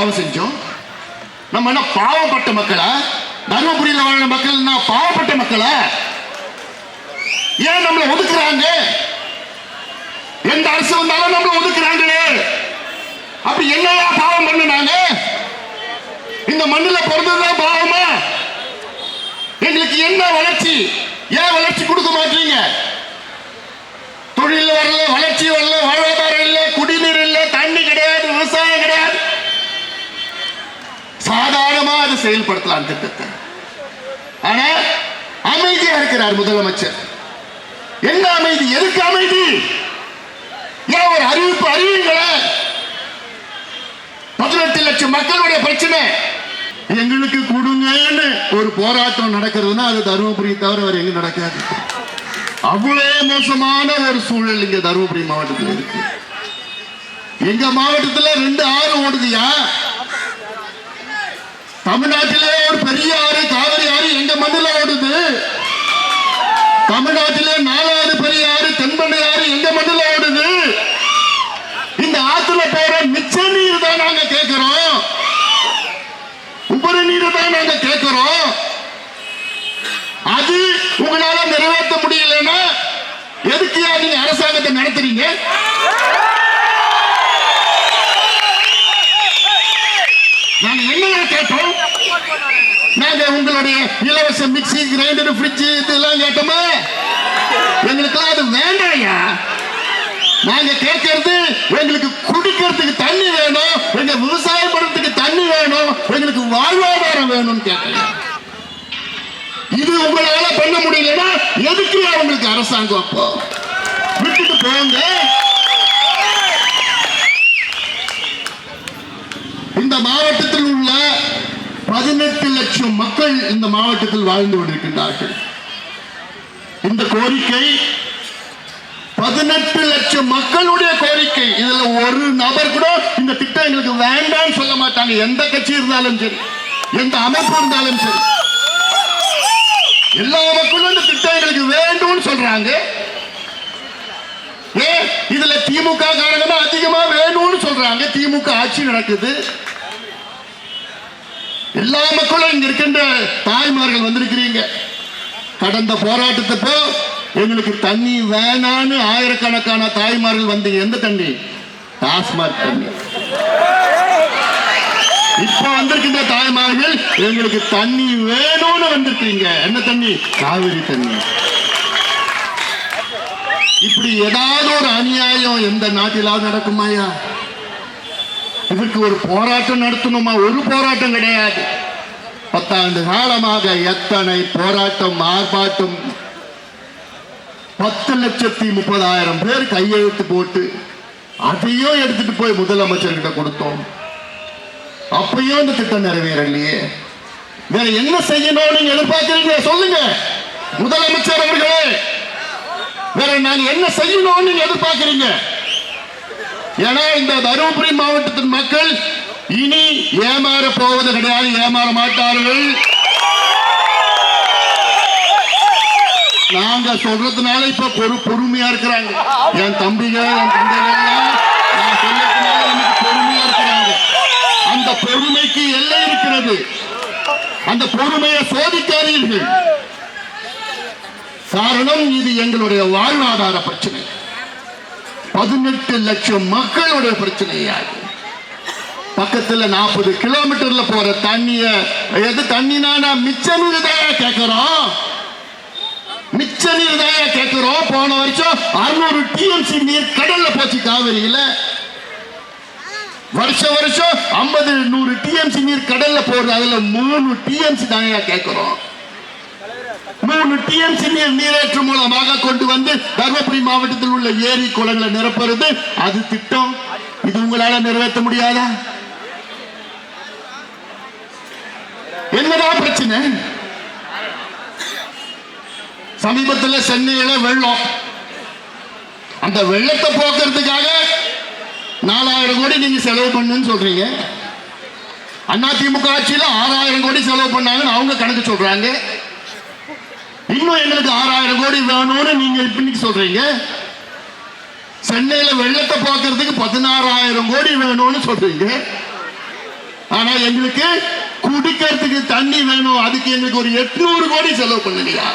பாவம் செஞ்சோம். நம்ம என்ன பாவப்பட்ட மக்களா? தர்மபுரியில் வாழ்ற மக்கள் என்ன பாவப்பட்ட மக்களா? ஏன் நம்மளை ஒதுக்குறாங்க? எந்த அரசு வந்தாலும் நம்மளை ஒதுக்குறாங்களே. அப்படி என்னையா பாவம் பண்ணுனாங்க? இந்த மண்ணுல பிறந்ததுதான் பாவமா? எங்களுக்கு என்ன வளர்ச்சி? ஏன் வளர்ச்சி கொடுக்க மாட்டீங்க தொழில் வரல வளர்ச்சி வரல வாழ்வாதாரம் இல்லை குடிநீர் இல்லை தண்ணி கிடையாது விவசாயம் கிடையாது எப்படியாவது செயல்படுத்தலாம் திட்டத்தை. ஆனா அமைதியா இருக்கிறார் முதலமைச்சர். என்ன அமைதி? எதுக்கு அமைதி? ஏன் ஒரு அறிவிப்பு அறிவிங்களேன் பதினெட்டு லட்சம் மக்களுடைய பிரச்சனை. எங்களுக்கு கொடுங்கன்னு ஒரு போராட்டம் நடக்கிறதுனா அது தருமபுரி தவிர வேற எங்க நடக்காது. அவ்வளவு மோசமான ஒரு சூழல் இங்க தருமபுரி மாவட்டத்தில் இருக்கு. எங்க மாவட்டத்துல ரெண்டு ஆறு ஓடுதியா? தமிழ்நாட்டிலே ஒரு பெரிய ஆறு காவிரி ஆறு எங்க மண்ணில் ஓடுது? தமிழ்நாட்டிலே நாலாவது பெரிய ஆறு தென்பண்ணை ஆறு எங்க மண்ணில் ஓடுது? இந்த ஆத்துல போற மிச்ச நீர் தான் நாங்க கேட்கிறோம் உபரி நீர் தான் நாங்க கேட்கிறோம் அது உங்களால நிறைவேற்ற முடியலன்னா எதுக்கு நீங்க அரசாங்கத்தை நடத்துறீங்க நாங்க என்ன கேட்டோம் நாங்க உங்களுடைய இலவச மிக்ஸி கிரைண்டர் ஃப்ரிட்ஜ் இதெல்லாம் கேட்டோமா? எங்களுக்கெல்லாம் அது வேண்டாயா நாங்க கேட்கறது எங்களுக்கு குடிக்கிறதுக்கு தண்ணி வேணும் எங்க விவசாயம் பண்றதுக்கு தண்ணி வேணும் எங்களுக்கு வாழ்வாதாரம் வேணும்னு கேட்கலாம் இது உங்களால பண்ண முடியலன்னா எதுக்கு உங்களுக்கு அரசாங்கம் அப்போ? விட்டுட்டு போங்க. இந்த மாவட்டத்தில் பதினெட்டு லட்சம் மக்கள் இந்த மாவட்டத்தில் வாழ்ந்து கொண்டிருக்கின்றார்கள். இந்த கோரிக்கை பதினெட்டு லட்சம் மக்களுடைய கோரிக்கை. இதுல ஒரு நபர் கூட இந்த திட்டம் எங்களுக்கு வேண்டாம்னு சொல்ல மாட்டாங்க. எந்த கட்சி இருந்தாலும் சரி எந்த அமைப்பு இருந்தாலும் சரி. எல்லா மக்களும் இந்த திட்டம் எங்களுக்கு வேண்டும்னு சொல்றாங்க. ஏன்? இதுல திமுக காரணமா அதிகமா வேணும்னு சொல்றாங்க. திமுக ஆட்சி நடக்குது. எல்லா மக்களும் இங்க இருக்கின்ற தாய்மார்கள் வந்திருக்கிறீங்க. கடந்த போராட்டத்தப்போ எங்களுக்கு தண்ணி வேணான்னு ஆயிரக்கணக்கான தாய்மார்கள் வந்தீங்க. எந்த தண்ணி? டாஸ்மாக் தண்ணி. இப்ப வந்திருக்கின்ற தாய்மார்கள் எங்களுக்கு தண்ணி வேணும்னு வந்திருக்கீங்க என்ன தண்ணி? காவிரி தண்ணி. இப்படி ஏதாவது ஒரு அநியாயம் எந்த நாட்டிலாவது நடக்குமாயா இதுக்கு ஒரு போராட்டம் நடத்தணுமா? ஒரு போராட்டம் கிடையாது. பத்தாண்டு காலமாக எத்தனை போராட்டம் ஆர்ப்பாட்டம். பத்து லட்சத்தி முப்பதாயிரம் பேர் கையெழுத்து போட்டு அதையும் எடுத்துட்டு போய் முதலமைச்சர்கிட்ட கொடுத்தோம். அப்பயும் இந்த திட்டம் நிறைவேறலையே. வேற என்ன செய்யணும்னு எதிர்பார்க்கிறீங்க சொல்லுங்க. முதலமைச்சர் அவர்களே வேற நான் என்ன செய்யணும்னு எதிர்பார்க்கிறீங்க? ஏன்னா இந்த தருமபுரி மாவட்டத்தின் மக்கள் இனி ஏமாற போவது கிடையாது ஏமாற மாட்டார்கள். நாங்க சொல்றதுனால இப்ப பொறு பொறுமையா இருக்கிறாங்க. என் தம்பிங்க என் தந்தைகள் நான் பொறுமையா இருக்கிறாங்க. அந்த பொறுமைக்கு எல்லை இருக்கிறது. அந்த பொறுமையை சோதிக்காதீர்கள். காரணம் இது எங்களுடைய வாழ்வாதார பிரச்சனை. பதினெட்டு லட்சம் மக்களுடைய பிரச்சனையாது பக்கத்துல நாற்பது கிலோமீட்டர்ல போற தண்ணிய எது தண்ணினா மிச்சம் மிச்ச கேட்கிறோம் மிச்ச நீர் தான் கேட்கிறோம் போன வருஷம் அறுநூறு டிஎம்சி நீர் கடல்ல போச்சு காவிரியில. வருஷ வருஷம் ஐம்பது நூறு டிஎம்சி நீர் கடல்ல போடுறது அதுல மூணு டிஎம்சி தாங்க கேட்கிறோம் மூணு டிஎம்சி நீர் நீரேற்று மூலமாக கொண்டு வந்து தர்மபுரி மாவட்டத்தில் உள்ள ஏரி குளங்களை நிரப்புறது. அது திட்டம். இது உங்களால நிறைவேற்ற முடியாதா? என்னதான் பிரச்சனை? சமீபத்தில் சென்னையில வெள்ளம். அந்த வெள்ளத்தை போக்குறதுக்காக நாலாயிரம் கோடி நீங்க செலவு பண்ணுன்னு சொல்றீங்க. அண்ணா திமுக ஆறாயிரம் கோடி செலவு பண்ணாங்கன்னு அவங்க கணக்கு சொல்றாங்க. இன்னும் எங்களுக்கு ஆறாயிரம் கோடி வேணும்னு நீங்க இன்னைக்கு சொல்றீங்க? சென்னையில வெள்ளத்தை பார்க்கறதுக்கு பதினாறாயிரம் கோடி வேணும்னு சொல்றீங்க. ஆனா எங்களுக்கு குடிக்கிறதுக்கு தண்ணி வேணும். அதுக்கு எங்களுக்கு ஒரு எட்நூறு கோடி செலவு பண்ணுங்கய்யா